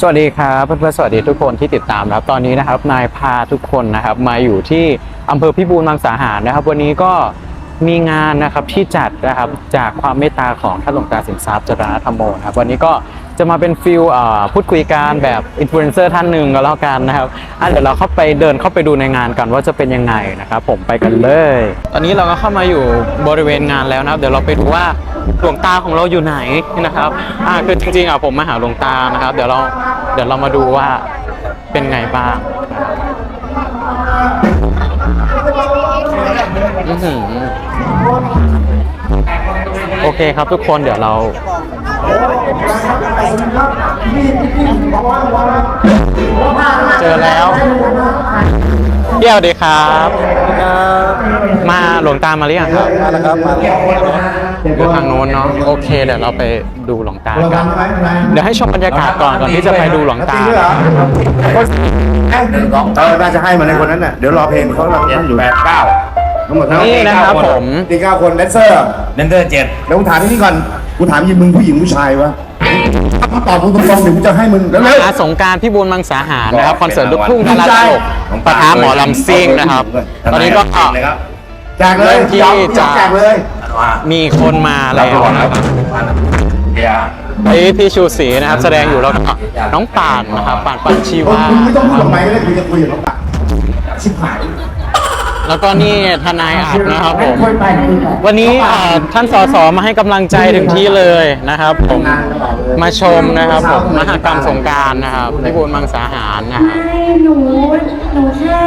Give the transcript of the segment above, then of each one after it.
สวัสดีครับเพื่อนๆสวัสดีทุกคนที่ติดตามนะครับตอนนี้นะครับนายพาทุกคนนะครับมาอยู่ที่อำเภอพิบูลมังสาหารนะครับ วันนี้ก็มีงานนะครับที่จัดนะครับจากความเมตตาของท่านหลวงตาสินทรัพย์จรณธรรมโมนะครับวันนี้ก็ จะมาเป็นฟิลพูดคุยกันแบบอินฟลูเอนเซอร์ท่านหนึ่งก็แล้วกันนะครับอะเดี๋ยวเราเข้าไปเดินเข้าไปดูในงานกันว่าจะเป็นยังไงนะครับผมไปกันเลย ตอนนี้เราก็เข้ามาอยู่บริเวณงานแล้วนะครับ เดี๋ยวเราไปดูว่าหลวงตาของเราอยู่ไหนนะครับอ่าคือจริงๆอะผมมาหาหลวงตานะครับ เดี๋ยวเราเดี๋ยวเรามาดูว่าเป็นไงบ้างโอเคครับทุกคนเดี๋ยวเรา เจอแล้วเที่ยวดีครับ มาหลวงตามาหรือยังครับมาแล้วครับมาแล้วอยู่ทางโน้นเนาะโอเคเดี๋ยวเราไปดูหลวงตากันเดี๋ยวให้ชมบรรยากาศก่อนก่อนที่จะไปดูหลวงตาเออน่าจะให้มาในคนนั้นน่ะเดี๋ยวรอเพลงเขาเราท่านอยู่แปดเก้าทั้งหมดทั้งหมดนี่นะครับผมตีเก้าคนแดนเซอร์เดนเดอร์เจ็ดเดี๋ยวกูถามที่นี่ก่อนกูถามยิงมึงผู้หญิงผู้ชายวะ ถ้าตอบกูตรงๆเดี๋ยวกูจะให้มึงแล้วเร็วอาสงกรารพี่บูลมังสาหารนะครับคอนเสิร์ตลูกทุ่งดาราตลกปะทะหมอลำซิ่งนะครับ ตอนนี้ก็เลยครับแจกเลยเริ่มที่ยอมจะ แจกเลยว่ามีคนมาแล้วนะครับเบียร์ไอ้พี่ชูศรีนะครับ แสดงอยู่แล้วก็น้องป่านนะครับป่านปันชีวา มึงไม่ต้องพูดออกไปก็ได้กูจะคุยกับน้องปะชิบหาย แล้วก็นี่ทนายอัดนะครับผม วันนี้อ่าท่านสสมาให้กำลังใจถึงที่เลยนะครับ ผมมาชมนะครับผมมหกรรมสงกรารนะครับพิบูลมังสาหารนะครับไม่หนูหนูแค่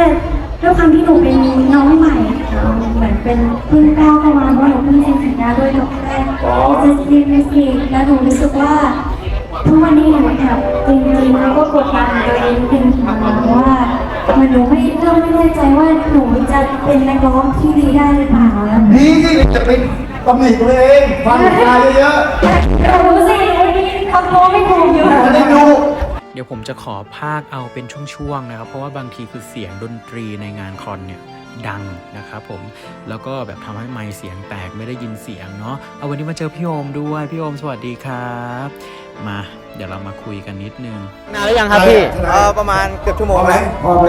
ด้วยความที่หนูเป็นน้องใหม่ค่ะเหมือนเป็นเพิ่งก้าวเข้ามาเพราะหนูเพิ่งเซ็นสัญญาด้วยดอกแรกจะซีมิสกีแล้วหนูรู้สึกว่าทุกวันนี้หนูแบบจริงๆแล้วก็กดดันตัวเองนิดนึงค่ะว่า มันหนูไม่เริ่มไม่แน่ใจว่าหนูจะเป็นนักร้องที่ดีได้หรือเปล่าแล้วดีที่จะไปตำหนิตัวเองฟังใครเยอะเรารู้สิไอ้นี่คำร้องไม่ถูกอยู่ๆจะได้ดูเดี๋ยวผมจะขอภาคเอาเป็นช่วงๆนะครับ เพราะว่าบางทีคือเสียงดนตรีในงานคอนเนี่ยดังนะครับผมแล้วก็แบบทำให้ไมค์เสียงแตกไม่ได้ยินเสียงเนาะเอาวันนี้มาเจอพี่โอมด้วย พี่โอมสวัสดีครับ มา เดี๋ยวเรามาคุยกันนิดนึง นานหรือยังครับพี่ เออประมาณเกือบชั่วโมพงอไหมแล้วพอไหม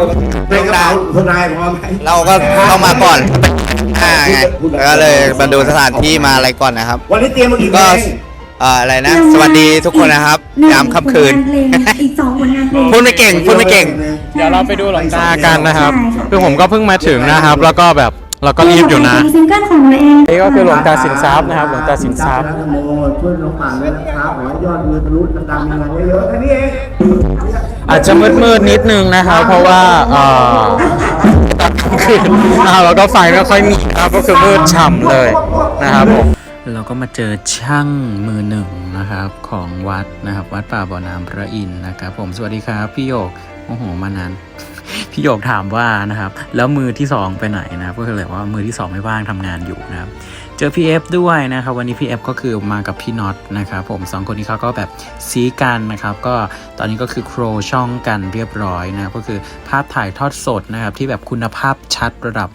ในกระเป๋าทนายพอไหมเราก็เข้ามาก่อนอ่าไงก็เลยมาดูสถานที่มาอะไรก่อนนะครับ วันนี้เตรียมมากี่เพลก็งเอ่ออะไรนะ สวัสดีทุกคนนะครับยามค่ำคืน อีกสองผลงานเพลงพูดไม่เก่งพูดไม่เก่ง เดี๋ยวเราไปดูหลวงตากันนะครับ คือผมก็เพิ่งมาถึงนะครับ แล้วก็แบบ เราก็รีบอยู่นะ ซิงเกิลของเราเองนี่ก็คือหลวงตาสินทรัพย์นะครับหลวงตาสินทรัพย์ โมช่วยน้องป่านด้วยนะครับขอให้ยอดวิวทะลุดังๆมีงานเยอะๆแค่นี้เองอาจจะมืดๆนิดนึงนะครับเพราะว่าเอ่อตอนกลางคืนนะครับแล้วก็ไฟไม่ค่อยมีนะครับก็คือมืดฉ่ำเลยนะครับผม เราก็มาเจอช่างมือหนึ่งนะครับของวัดนะครับ วัดป่าบ่อน้ำพระอินทร์นะครับ ผมสวัสดีครับพี่โยกโอ้โหมานาน พี่โยกถามว่านะครับ แล้วมือที่สองไปไหนนะครับ ก็คือแบบว่ามือที่สองไม่ว่างทำงานอยู่นะครับ เจอพี่เอฟด้วยนะครับ วันนี้พี่เอฟก็คือมากับพี่น็อตนะครับผมสองคนนี้เขาก็แบบซีกันนะครับ ก็ตอนนี้ก็คือโครช่องกันเรียบร้อยนะก็คือภาพถ่ายทอดสดนะครับที่แบบคุณภาพชัดระดับ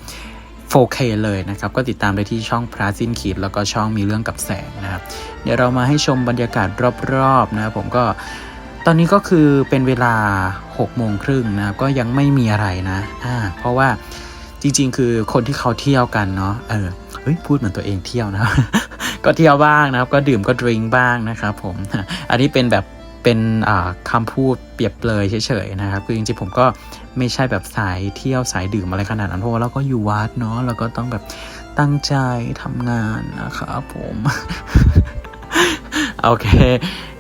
4K เลยนะครับ ก็ติดตามได้ที่ช่องพระสิ้นขีดแล้วก็ช่องมีเรื่องกับแสงนะครับ เดี๋ยวเรามาให้ชมบรรยากาศรอบๆนะครับผมก็ ตอนนี้ก็คือเป็นเวลา6โมงครึ่งนะครับ ก็ยังไม่มีอะไรนะอ่าเพราะว่าจริง ๆ คือคนที่เขาเที่ยวกันเนาะเออเฮ้ยพูดเหมือนตัวเองเที่ยวนะก็เที่ยวบ้างนะครับ ก็ดื่มก็ดริงบ้างนะครับผมอันนี้เป็นแบบเป็นอ่าคำพูดเปรียบเปรยเฉยๆนะครับ คือจริงๆผมก็ไม่ใช่แบบสายเที่ยวสายดื่มอะไรขนาดนั้นเพราะว่าเราก็อยู่วัดเนาะเราก็ต้องแบบตั้งใจทำงานนะครับผม โอเค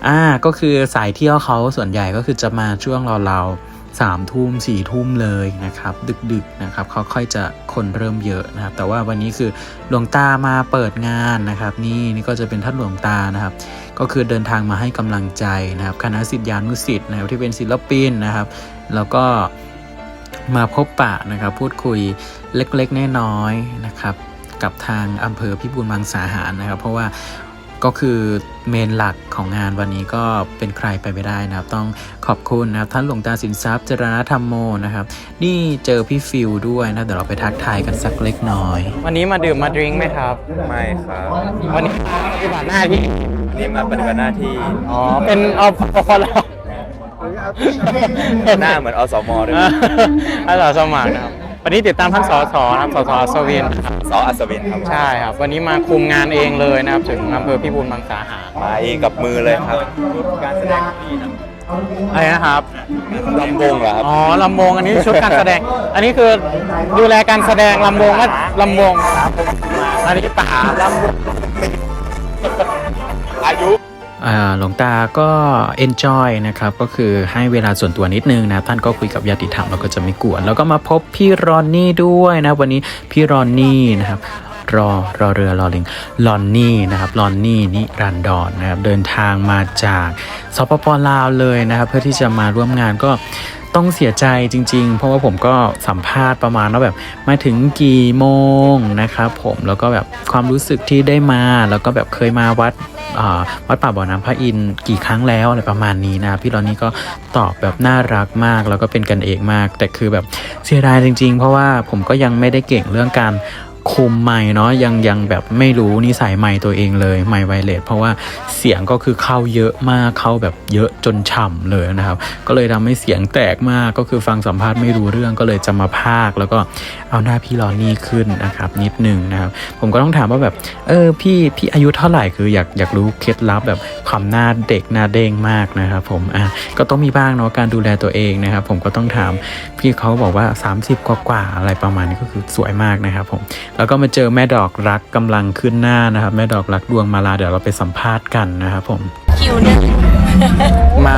อ่า ก็คือสายเที่ยวเขาส่วนใหญ่ก็คือจะมาช่วงเราๆสามทุ่มสี่ทุ่มเลยนะครับ ดึกๆนะครับเขาค่อยจะคนเริ่มเยอะนะครับ แต่ว่าวันนี้คือหลวงตามาเปิดงานนะครับ นี่นี่ก็จะเป็นท่านหลวงตานะครับ ก็คือเดินทางมาให้กำลังใจนะครับคณะศิษยานุศิษย์นะครับที่เป็นศิลปินนะครับ แล้วก็มาพบปะนะครับพูดคุยเล็กๆน้อยๆนะครับกับทางอำเภอพิบูลมังสาหารนะครับ เพราะว่า ก็คือเมนหลักของงานวันนี้ก็เป็นใครไปไม่ได้นะครับ ต้องขอบคุณนะครับท่านหลวงตาสินทรัพย์เจรณธรรมโมนะครับ นี่เจอพี่ฟิลด้วยนะเดี๋ยวเราไปทักทายกันสักเล็กน้อย วันนี้มาดื่มมาดริงก์ไหมครับ ไม่ครับวันนี้มาปฏิบัติหน้าที่นี่มาปฏิบัติหน้าที่อ๋อเป็นอปพลหน้าเหมือนอสมเลย อาสาสมัครนะครับ วันนี้ติดตามท่านสสนะครับสสอัศวินนะครับสออัศวินครับใช่ครับ วันนี้มาคุมงานเองเลยนะครับ ถึงอำเภอพิบูลมังสาหารมาเองกับมือเลยครับการแสดงอะไรนะครับ ลำวงเหรอครับอ๋อลำวงอันนี้ชุดการแสดง อันนี้คือดูแลการแสดงลำวงว่าลำวงอันนี้ป่าลำวงอายุอ่า หลวงตาก็ enjoy นะครับ ก็คือให้เวลาส่วนตัวนิดนึงนะ ท่านก็คุยกับญาติธรรมแล้วก็จะไม่กวน แล้วก็มาพบพี่รอนนี่ด้วยนะ วันนี้พี่รอนนี่นะครับรอรอเรือรอลิงลอนนี่นะครับลอนนี่นิรันดรนะครับเดินทางมาจากสปปลาวเลยนะครับ เพื่อที่จะมาร่วมงานก็ ต้องเสียใจจริง ๆ เพราะว่าผมก็สัมภาษณ์ประมาณว่าแบบมาถึงกี่โมงนะครับผมแล้วก็แบบความรู้สึกที่ได้มา แล้วก็แบบเคยมาวัดวัดป่าบ่อน้ำพระอินทร์กี่ครั้งแล้วอะไรประมาณนี้นะพี่รอนนี่ก็ตอบแบบน่ารักมาก แล้วก็เป็นกันเองมาก แต่คือแบบเสียดายจริง ๆ เพราะว่าผมก็ยังไม่ได้เก่งเรื่องการ คุมไมค์เนาะยังยังแบบไม่รู้นิสัยไมค์ตัวเองเลยไมค์ไวเลสเพราะว่าเสียงก็คือเข้าเยอะมากเข้าแบบเยอะจนฉ่ำเลยนะครับ ก็เลยทำให้เสียงแตกมากก็คือฟังสัมภาษณ์ไม่รู้เรื่องก็เลยจะมาพากแล้วก็เอาหน้าพี่รอนนี่ขึ้นนะครับนิดนึงนะครับ ผมก็ต้องถามว่าแบบเออพี่พี่อายุเท่าไหร่คืออยากอยากรู้เคล็ดลับแบบความหน้าเด็กหน้าเด้งมากนะครับ ผมอะก็ต้องมีบ้างเนาะการดูแลตัวเองนะครับ ผมก็ต้องถามพี่เขาบอกว่า 30 กว่ากว่าๆอะไรประมาณนี้ก็คือสวยมากนะครับผมแล้วก็มาเจอแม่ดอกรักกำลังขึ้นหน้านะครับ แม่ดอกรักดวงมาลาเดี๋ยวเราไปสัมภาษณ์กันนะครับผมคิวเนี่ยมา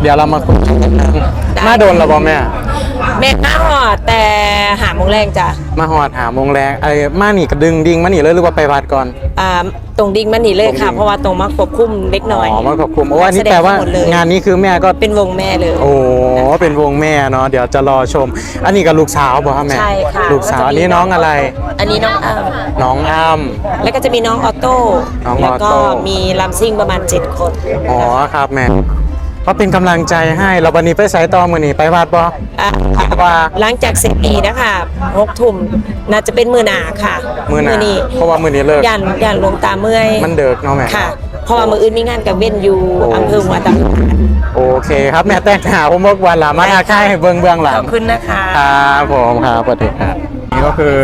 เดี๋ยวเรามาคุยกันนะมาโดนเราบอแม่ แม่ข้าวหอดแต่หาโมงแรงจ้ะมาหอดหาโมงแรงไอ้มาหนีกระดึงดิงมาหนีเลยหรือว่าไปวัดก่อน อ่าตรงดิ่งมันนี่เลยค่ะ เพราะว่าตรงมาควบคุมเล็กน้อยอ๋อมาขอบคุณเพราะว่านี่แปลว่านักสดทั้งหมดเลยงานนี้คือแม่ก็เป็นวงแม่เลย โอ้เป็นวงแม่เนาะเดี๋ยวจะรอชม อันนี้กับลูกสาวบ่ครับแม่ใช่ค่ะลูกสาวอันนี้น้องอะไร อันนี้น้องอ้ํน้องอ้ำแล้วก็จะมีน้องออโต้น้องออโต้แล้วก็มีลำซิ่งประมาณ7คนอ๋อครับแม่ ก็เป็นกำลังใจให้เราวันนี้ไปใช้ต่อมือนี้ไปวัดบ่อะว่าหลังจากเสร็จนี้นะคะหกทุ่มน่าจะเป็นมือหนาค่ะมือหนานี้เพราะว่ามือนี้เลิกยันยันหลวงตาเมื่อยมันเดิกเนาะแม่ค่ะเพราะว่ามืออื่นมีงานกับเว้นอยู่โอ้อำเภอหัวตะโอเคครับแม่แต่งหาผมบอกวันหลามาอาค่ายให้เบื้องเบื้องหลัขงอบคุณนะคะครับผมครับสวัสดีครับ นี่ก็คือ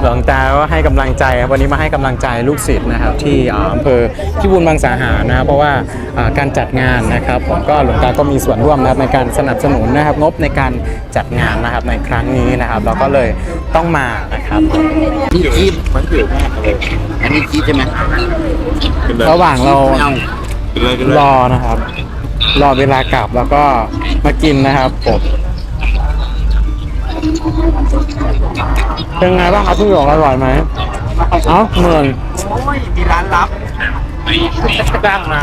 หลวงตาก็ให้กำลังใจครับวันนี้มาให้กำลังใจลูกศิษย์นะครับ ที่อ่าอำเภอพิบูลมังสาหารนะครับเพราะว่าอ่าการจัดงานนะครับผมก็หลวงตาก็มีส่วนร่วมนะครับในการสนับสนุนนะครับงบในการจัดงานนะครับในครั้งนี้นะครับ เราก็เลยต้องมานะครับนี่จี๊บมันคืออันนี้จี๊บใช่ไหมระหว่างเรารอนะครับ รอเวลากลับแล้วก็มากินนะครับผม เป็นไงบ้างครับพี่หยกอร่อยไหมเอ้าเหมือนมีร้านลับดังนะ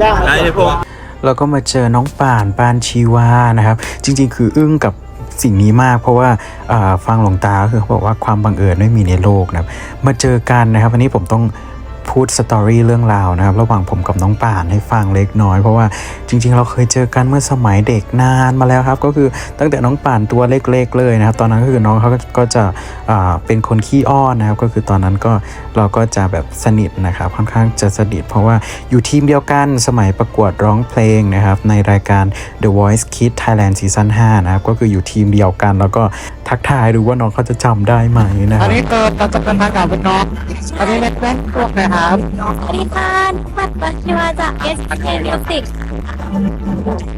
ร้านไอ้พวกแล้วก็มาเจอน้องป่านปานชีวานะครับ จริง ๆ คืออึ้งกับสิ่งนี้มากเพราะว่าอ่าฟังหลวงตาก็คือเขาบอกว่าความบังเอิญไม่มีในโลกนะครับ มาเจอกันนะครับ วันนี้ผมต้อง พูดสตอรี่เรื่องราวนะครับ ระหว่างผมกับน้องป่านให้ฟังเล็กน้อย เพราะว่าจริง ๆ เราเคยเจอกันเมื่อสมัยเด็กนานมาแล้วครับ ก็คือตั้งแต่น้องป่านตัวเล็ก ๆ เลยนะครับ ตอนนั้นก็คือน้องเขาก็จะเป็นคนขี้อ้อนนะครับ ก็คือตอนนั้นก็เราก็จะแบบสนิทนะครับค่อนข้างจะสนิทเพราะว่าอยู่ทีมเดียวกันสมัยประกวดร้องเพลงนะครับในรายการ The Voice Kids Thailand Season 5นะครับก็คืออยู่ทีมเดียวกัน แล้วก็ทักทายดูว่าน้องเขาจะจำได้ไหมนะคอัรันนี้เกิดเราจะเป็นทางการเป็นน้องอันนี้เป็นแว่นพวกนะครับสวัสดีค่ะปัดปัชิวาจาก S K Music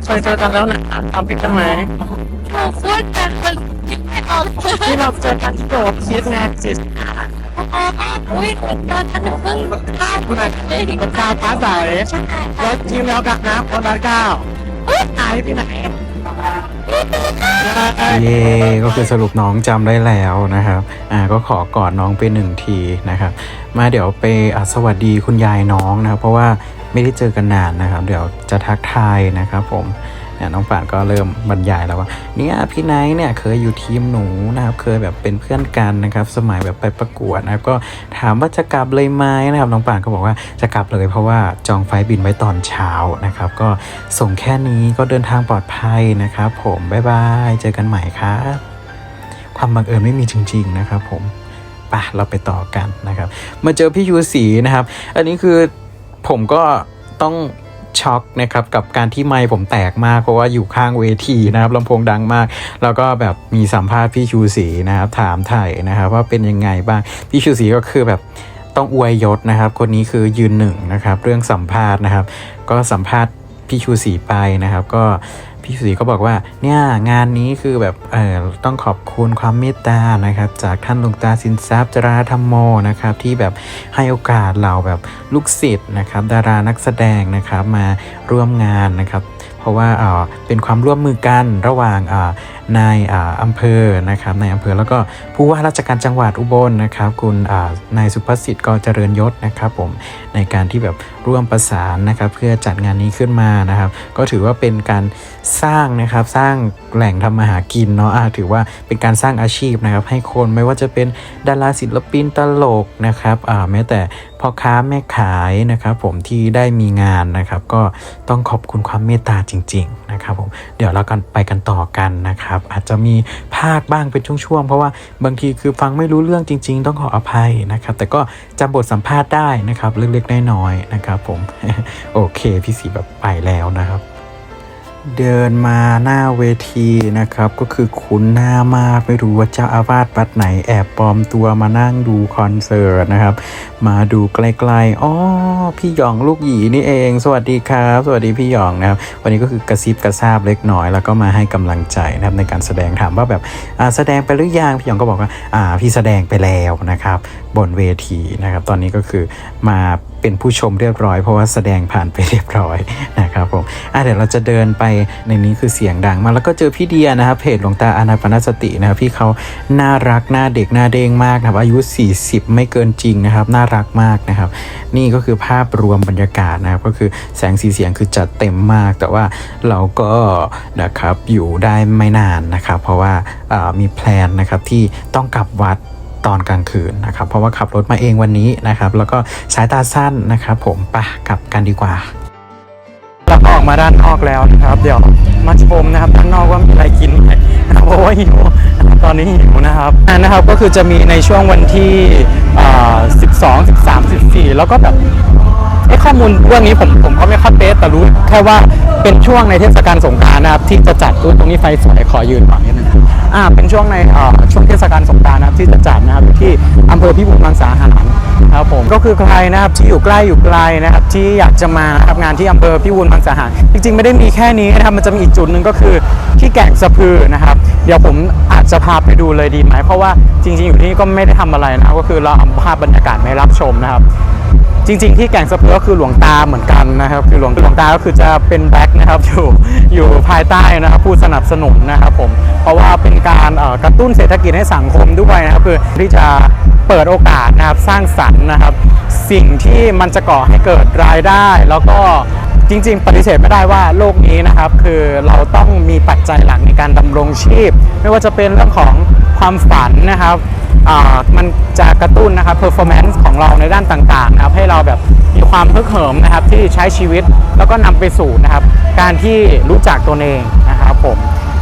เคยเจอกันแล้วนะทำผิดกันไหมหนูพูดกันคนไม่ออกที่เราเจอกันที่โดดคิดแน่จิตอุ้ยตอนนั้นหนูเพิ่งพลาดคุณอาจเลยดิเป็นชาวฟ้าใสแล้วทีมแล้วกันนะคนละเก้าหายที่ไหน เย่ก็คือสรุปน้องจำได้แล้วนะครับ อ่าก็ขอกอดน้องไปหนึ่งทีนะครับ มาเดี๋ยวไปอะสวัสดีคุณยายน้องนะครับ เพราะว่าไม่ได้เจอกันนานนะครับ เดี๋ยวจะทักทายนะครับผม เนี่ยน้องป่านก็เริ่มบรรยายแล้วว่าเนี่ยพี่ไนท์เนี่ยเคยอยู่ทีมหนูนะครับเคยแบบเป็นเพื่อนกันนะครับ สมัยแบบไปประกวดนะครับก็ถามว่าจะกลับเลยไหมนะครับน้องป่านก็บอกว่าจะกลับเลยเพราะว่าจองไฟบินไว้ตอนเช้านะครับ ก็ส่งแค่นี้ก็เดินทางปลอดภัยนะครับผมบ๊ายบายเจอกันใหม่ครับความบังเอิญไม่มีจริง ๆ นะครับ ผมปะเราไปต่อกันนะครับ มาเจอพี่ยูสีนะครับ อันนี้คือผมก็ต้อง ช็อกนะครับกับการที่ไม้ผมแตกมากเพราะว่าอยู่ข้างเวทีนะครับลำโพงดังมาก แล้วก็แบบมีสัมภาษณ์พี่ชูศรีนะครับถามไถ่นะครับว่าเป็นยังไงบ้างพี่ชูศรีก็คือแบบต้องอวยยศนะครับ คนนี้คือยืนหนึ่งนะครับ เรื่องสัมภาษณ์นะครับ ก็สัมภาษณ์พี่ชูศรีไปนะครับ ก็ พี่สีก็บอกว่าเนี่ยงานนี้คือแบบเออต้องขอบคุณความเมตตานะครับจากท่านหลวงตาสินทรัพย์จราธรรมโมนะครับที่แบบให้โอกาสเราแบบลูกศิษย์นะครับดารานักแสดงนะครับมาร่วมงานนะครับ เพราะว่าเออเป็นความร่วมมือกันระหว่างอ่า นายอำเภอนะครับนายอำเภอแล้วก็ผู้ว่าราชการจังหวัดอุบลนะครับคุณนายสุภสิทธิ์กเจริญยศนะครับผมในการที่แบบร่วมประสานนะครับเพื่อจัดงานนี้ขึ้นมานะครับ ก็ถือว่าเป็นการสร้างนะครับสร้างแหล่งทำมาหากินเนาะถือว่าเป็นการสร้างอาชีพนะครับ ให้คนไม่ว่าจะเป็นดาราศิลปินตลกนะครับแม้แต่พ่อค้าแม่ขายนะครับ ผมที่ได้มีงานนะครับ ก็ต้องขอบคุณความเมตตาจริง ๆ นะครับผมเดี๋ยวเรากันไปกันต่อกันนะครับอาจจะมีภาคบ้างเป็นช่วงๆ เพราะว่าบางทีคือฟังไม่รู้เรื่องจริง ๆ ต้องขออภัยนะครับ แต่ก็จำบทสัมภาษณ์ได้นะครับเล็กๆน้อยๆนะครับผมโอเคพี่สีแบบไปแล้วนะครับ เดินมาหน้าเวทีนะครับ ก็คือคุ้นหน้ามากไม่รู้ว่าเจ้าอาวาสวัดไหนแอบปลอมตัวมานั่งดูคอนเสิร์ตนะครับ มาดูไกลๆอ๋อพี่หยองลูกหยีนี่เอง สวัสดีครับ สวัสดีพี่หยองนะครับ วันนี้ก็คือกระซิบกระซาบเล็กน้อย แล้วก็มาให้กำลังใจนะครับในการแสดงถามว่าแบบแสดงไปหรือยังพี่หยองก็บอกว่าอ่าพี่แสดงไปแล้วนะครับ บนเวทีนะครับ ตอนนี้ก็คือมา เป็นผู้ชมเรียบร้อย เพราะว่าแสดงผ่านไปเรียบร้อยนะครับผมอะเดี๋ยวเราจะเดินไปในนี้คือเสียงดังมาแล้วก็เจอพี่เดียนะครับเพจหลวงตาอานาปนสตินะครับพี่เขาน่ารักหน้าเด็กหน้าเด้งมากนะครับอายุ 40 ไม่เกินจริงนะครับน่ารักมากนะครับ นี่ก็คือภาพรวมบรรยากาศนะครับก็คือแสงสีเสียงคือจัดเต็มมาก แต่ว่าเราก็นะครับอยู่ได้ไม่นานนะครับ เพราะว่าอ่ามีแพลนนะครับที่ต้องกลับวัด ตอนกลางคืนนะครับ เพราะว่าขับรถมาเองวันนี้นะครับ แล้วก็สายตาสั้นนะครับ ผมไปะกลับกันดีกว่าเราออกมาด้านนอกแล้วนะครับ เดี๋ยวมาชมนะครับด้านนอกว่ามีอะไรกินไหมนะครับเพราะว่าหิวตอนนี้หิวนะครับนะครับก็คือจะมีในช่วงวันที่อ่า12 13 14 แล้วก็แบบไอ้ข้อมูลเรื่องนี้ผมผมก็ไม่ค่อยเป๊ะแต่รู้แค่ว่าเป็นช่วงในเทศกาลสงกรานต์นะครับ ที่จะจัดอุ๊ยตรงนี้ไฟสวยขอยืนก่อนนิดนึง อ่าเป็นช่วงในอ่าช่วงเทศกาลสงกรานต์นะครับที่จะจัดนะครับอยู่ที่อำเภอพิบูลมังสาหารครับผมก็คือใครนะครับที่อยู่ใกล้อยู่ไกลนะครับที่อยากจะมานะครับงานที่อำเภอพิบูลมังสาหาร จริงๆ ไม่ได้มีแค่นี้นะครับมันจะมีอีกจุดหนึ่งก็คือที่แก่งสะพือนะครับ เดี๋ยวผมอาจจะพาไปดูเลยดีไหมเพราะว่าจริง ๆ อยู่ที่นี่ก็ไม่ได้ทำอะไรนะก็คือเราเอาภาพบรรยากาศมาให้รับชมนะครับ จริง ๆ ที่แก่งสะพือก็คือหลวงตาเหมือนกันนะครับ คือหลวงหลวงตาก็คือจะเป็นแบ็คนะครับอยู่อยู่ภายใต้นะครับผู้สนับสนุนนะครับผมเพราะว่าเป็นการกระตุ้นเศรษฐกิจให้สังคมด้วยนะครับคือที่จะเปิดโอกาสนะครับสร้างสรรค์นะครับ สิ่งที่มันจะก่อให้เกิดรายได้ แล้วก็จริง ๆ ปฏิเสธไม่ได้ว่าโลกนี้นะครับคือเราต้องมีปัจจัยหลักในการดำรงชีพ ไม่ว่าจะเป็นเรื่องของความฝันนะครับ มันจะกระตุ้นนะครับ performance ของเราในด้านต่างๆนะครับให้เราแบบมีความฮึกเหิมนะครับที่ใช้ชีวิตแล้วก็นำไปสู่นะครับ การที่รู้จักตนเองนะครับผม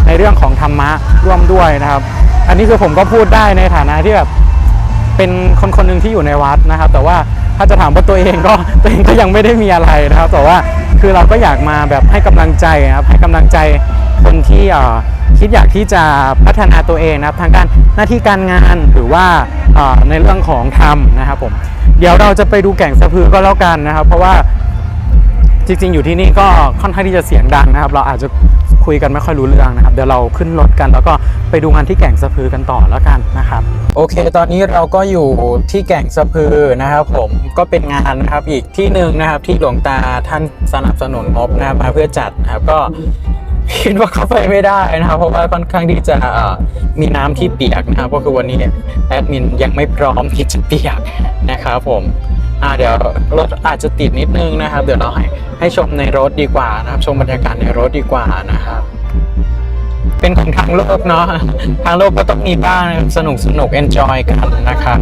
ในเรื่องของธรรมะร่วมด้วยนะครับ อันนี้คือผมก็พูดได้ในฐานะที่แบบเป็นคนคนหนึ่งที่อยู่ในวัดนะครับ แต่ว่าถ้าจะถามว่าตัวเองก็ตัวเองก็ยังไม่ได้มีอะไรนะครับ แต่ว่าคือเราก็อยากมาแบบให้กำลังใจนะครับให้กำลังใจคนที่อ่อ คิดอยากที่จะพัฒนาตัวเองนะครับทางการหน้าที่การงานหรือว่าในเรื่องของธรรมนะครับผมเดี๋ยวเราจะไปดูแก่งสะพือก็แล้วกันนะครับ เพราะว่าจริง ๆ อยู่ที่นี่ก็ค่อนข้างที่จะเสียงดังนะครับ เราอาจจะคุยกันไม่ค่อยรู้เรื่องนะครับ เดี๋ยวเราขึ้นรถกัน แล้วก็ไปดูงานที่แก่งสะพือกันต่อแล้วกันนะครับ โอเค ตอนนี้เราก็อยู่ที่แก่งสะพือนะครับ ผมก็เป็นงานนะครับอีกที่หนึ่งนะครับที่หลวงตาท่านสนับสนุนงบนะครับมาเพื่อจัดนะครับก็ คิดว่าเข้าไปไม่ได้นะครับเพราะว่าค่อนข้างที่จะมีน้ำที่เปียกนะครับก็คือวันนี้แอดมินยังไม่พร้อมที่จะเปียกนะครับผมอ่าเดี๋ยวรถอาจจะติดนิดนึงนะครับ เดี๋ยวเราให้ให้ชมในรถดีกว่านะครับ ชมบรรยากาศในรถดีกว่านะครับ เป็นของทางโลกเนาะทางโลกก็ต้องมีบ้างสนุกสนุกเอนจอยกันนะครับ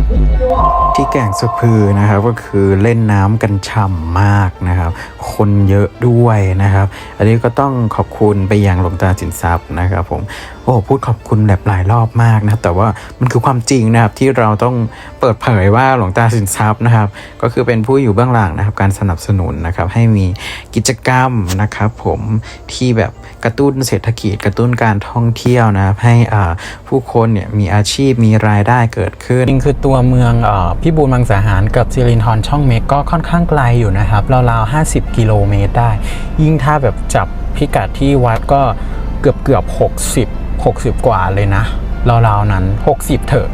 ที่แก่งสะพือนะครับก็คือเล่นน้ำกันฉ่ำมากนะครับ คนเยอะด้วยนะครับ อันนี้ก็ต้องขอบคุณไปยังหลวงตาสินทรัพย์นะครับผม โอ้พูดขอบคุณแบบหลายรอบมากนะครับ แต่ว่ามันคือความจริงนะครับที่เราต้องเปิดเผยว่าหลวงตาสินทรัพย์นะครับ ก็คือเป็นผู้อยู่เบื้องหลังนะครับการสนับสนุนนะครับให้มีกิจกรรมนะครับผมที่แบบกระตุ้นเศรษฐกิจกระตุ้นการท่องเที่ยวนะครับให้ผู้คนเนี่ยมีอาชีพมีรายได้เกิดขึ้นจริงคือตัวเมืองอพิบูลมังสาหารกับซิรินทรช่องเมกก็ค่อนข้างไกลอยู่นะครับราวๆ50 กิโลเมตรได้ ยิ่งถ้าแบบจับพิกัดที่วัดก็เกือบเกือบ60 60 กว่าเลยนะราวๆนั้น 60 เถอะ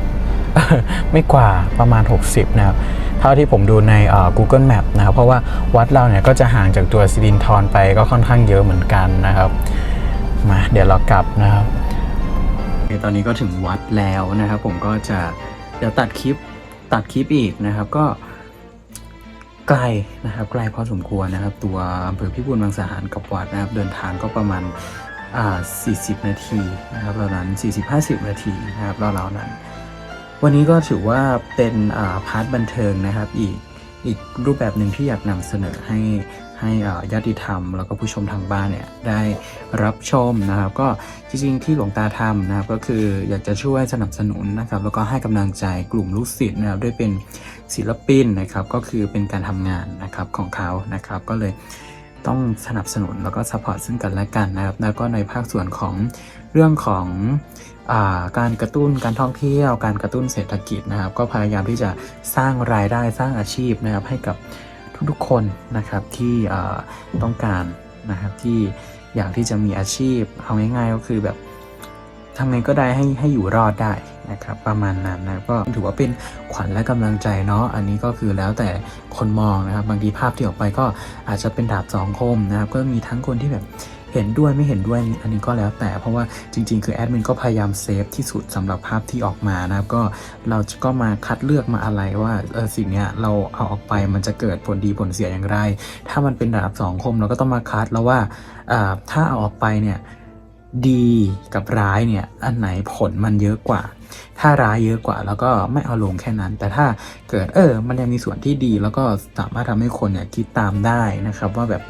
ไม่กว่าประมาณ 60 นะครับ เท่าที่ผมดูใน Google Map นะครับ เพราะว่าวัดเราเนี่ยก็จะห่างจากตัวสิรินทรไปก็ค่อนข้างเยอะเหมือนกันนะครับ มาเดี๋ยวเรากลับนะครับตอนนี้ก็ถึงวัดแล้วนะครับ ผมก็จะเดี๋ยวตัดคลิปตัดคลิปอีกนะครับก็ไกลนะครับไกลพอสมควรนะครับ ตัวอำเภอพิบูลมังสาหารกับวัดนะครับ เดินทางก็ประมาณ 40 นาทีนะครับราวนั้น 40-50 นาทีนะครับราวๆนั้น วันนี้ก็ถือว่าเป็นาพาร์ทบันเทิงนะครับอีกอีกรูปแบบหนึ่งที่อยากนำเสนอให้ให้ญาติธรรม แล้วก็ผู้ชมทางบ้านเนี่ยได้รับชมนะครับก็จริงๆที่หลวงตาทำนะครับก็คืออยากจะช่วยสนับสนุนนะครับแล้วก็ให้กำลังใจกลุ่มลูกศิษย์นะครับด้วยเป็นศิลปินนะครับก็คือเป็นการทำงานนะครับของเขานะครับก็เลย ต้องสนับสนุนแล้วก็ซัพพอร์ตซึ่งกันและกันนะครับ แล้วก็ในภาคส่วนของเรื่องของอ่าการกระตุ้นการท่องเที่ยว การกระตุ้นเศรษฐกิจนะครับ ก็พยายามที่จะสร้างรายได้สร้างอาชีพนะครับให้กับทุกๆคนนะครับที่ต้องการนะครับที่อยากที่จะมีอาชีพเอาง่ายๆก็คือแบบ ทำไงก็ได้ให้ให้อยู่รอดได้นะครับประมาณนั้นนะก็ถือว่าเป็นขวัญและกำลังใจเนาะอันนี้ก็คือแล้วแต่คนมองนะครับบางทีภาพที่ออกไปก็อาจจะเป็นดาบสองคมนะครับก็มีทั้งคนที่แบบเห็นด้วยไม่เห็นด้วยอันนี้ก็แล้วแต่เพราะว่าจริง ๆ คือแอดมินก็พยายามเซฟที่สุดสำหรับภาพที่ออกมานะครับก็เราก็มาคัดเลือกมาอะไรว่าเออสิ่งเนี้ยเราเอาออกไปมันจะเกิดผลดีผลเสียอย่างไร ถ้ามันเป็นดาบสองคมเราก็ต้องมาคัดแล้วว่าอ่าถ้าเอาออกไปเนี่ย ดีกับร้ายเนี่ยอันไหนผลมันเยอะกว่า ถ้าร้ายเยอะกว่า แล้วก็ไม่เอาลงแค่นั้น แต่ถ้าเกิดเออ มันยังมีส่วนที่ดีแล้วก็สามารถทำให้คนเนี่ยคิดตามได้นะครับ ว่าแบบ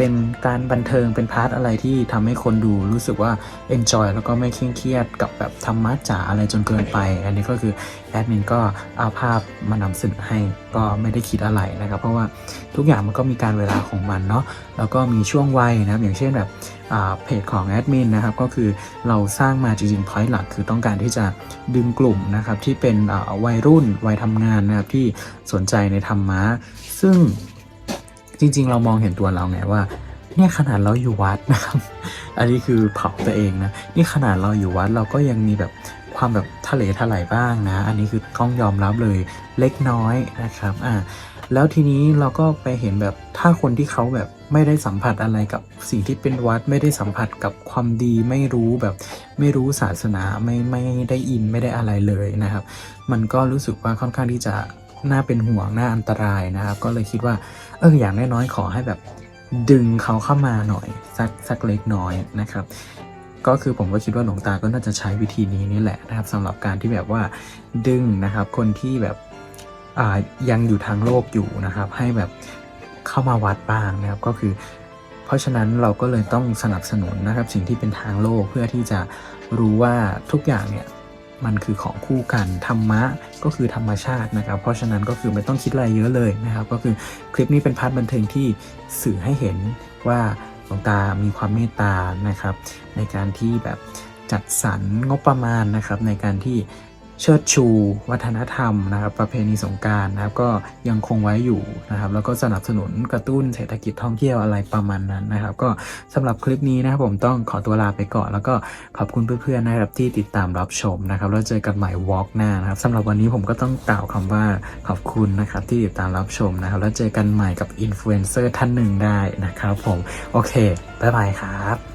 เป็นการบันเทิงเป็นพาร์ทอะไรที่ทำให้คนดูรู้สึกว่า enjoy แล้วก็ไม่เคร่งเครียดกับแบบธรรมะจ๋าอะไรจนเกินไป อันนี้ก็คือแอดมินก็เอาภาพมานำเสนอให้ก็ไม่ได้คิดอะไรนะครับ เพราะว่าทุกอย่างมันก็มีการเวลาของมันเนาะแล้วก็มีช่วงวัยนะครับอย่างเช่นแบบอ่าเพจของแอดมินนะครับก็คือเราสร้างมาจริงๆพอยต์หลักคือต้องการที่จะดึงกลุ่มนะครับที่เป็นวัยรุ่นวัยทำงานนะครับที่สนใจในธรรมะซึ่ง จริง ๆ เรามองเห็นตัวเราไงว่า เนี่ยขนาดเราอยู่วัดนะครับ อันนี้คือเผาตัวเองนะ นี่ขนาดเราอยู่วัดเราก็ยังมีแบบความแบบทะเลถลายบ้างนะ อันนี้คือต้องยอมรับเลยเล็กน้อยนะครับ อ่า แล้วทีนี้เราก็ไปเห็นแบบถ้าคนที่เขาแบบไม่ได้สัมผัสอะไรกับสิ่งที่เป็นวัด ไม่ได้สัมผัสกับความดีไม่รู้แบบ ไม่รู้ศาสนาไม่ไม่ได้อินไม่ได้อะไรเลยนะครับ มันก็รู้สึกว่าค่อนข้างที่จะ น่าเป็นห่วงน่าอันตรายนะครับ ก็เลยคิดว่า เอออย่างน้อยๆขอให้แบบดึงเขาเข้ามาหน่อย สักสักเล็กน้อยนะครับ ก็คือผมก็คิดว่าหลวงตาก็น่าจะใช้วิธีนี้นี่แหละนะครับสำหรับการที่แบบว่าดึงนะครับ คนที่แบบยังอยู่ทางโลกอยู่นะครับ ให้แบบเข้ามาวัดบ้างนะครับ ก็คือ เพราะฉะนั้นเราก็เลยต้องสนับสนุนนะครับ สิ่งที่เป็นทางโลกเพื่อที่จะรู้ว่าทุกอย่างเนี่ย มันคือของคู่กันธรรมะก็คือธรรมชาตินะครับ เพราะฉะนั้นก็คือไม่ต้องคิดอะไรเยอะเลยนะครับ ก็คือคลิปนี้เป็นพาร์ทบันเทิงที่สื่อให้เห็นว่าหลวงตามีความเมตตานะครับ ในการที่แบบจัดสรรงบประมาณนะครับในการที่ เชิดชู วัฒนธรรมนะครับประเพณีสงการนะครับก็ยังคงไว้อยู่นะครับแล้วก็สนับสนุนกระตุ้นเศรษฐกิจท่องเที่ยวอะไรประมาณนั้นนะครับ ก็สำหรับคลิปนี้นะครับผมต้องขอตัวลาไปก่อน แล้วก็ขอบคุณเพื่อนๆนะครับที่ติดตามรับชมนะครับแล้วเจอกันใหม่วอล์กหน้านะครับสำหรับวันนี้ผมก็ต้องกล่าวคำว่าขอบคุณนะครับที่ติดตามรับชมนะครับแล้วเจอกันใหม่กับอินฟลูเอนเซอร์ท่านหนึ่งได้นะครับผมโอเคบ๊ายบายครับ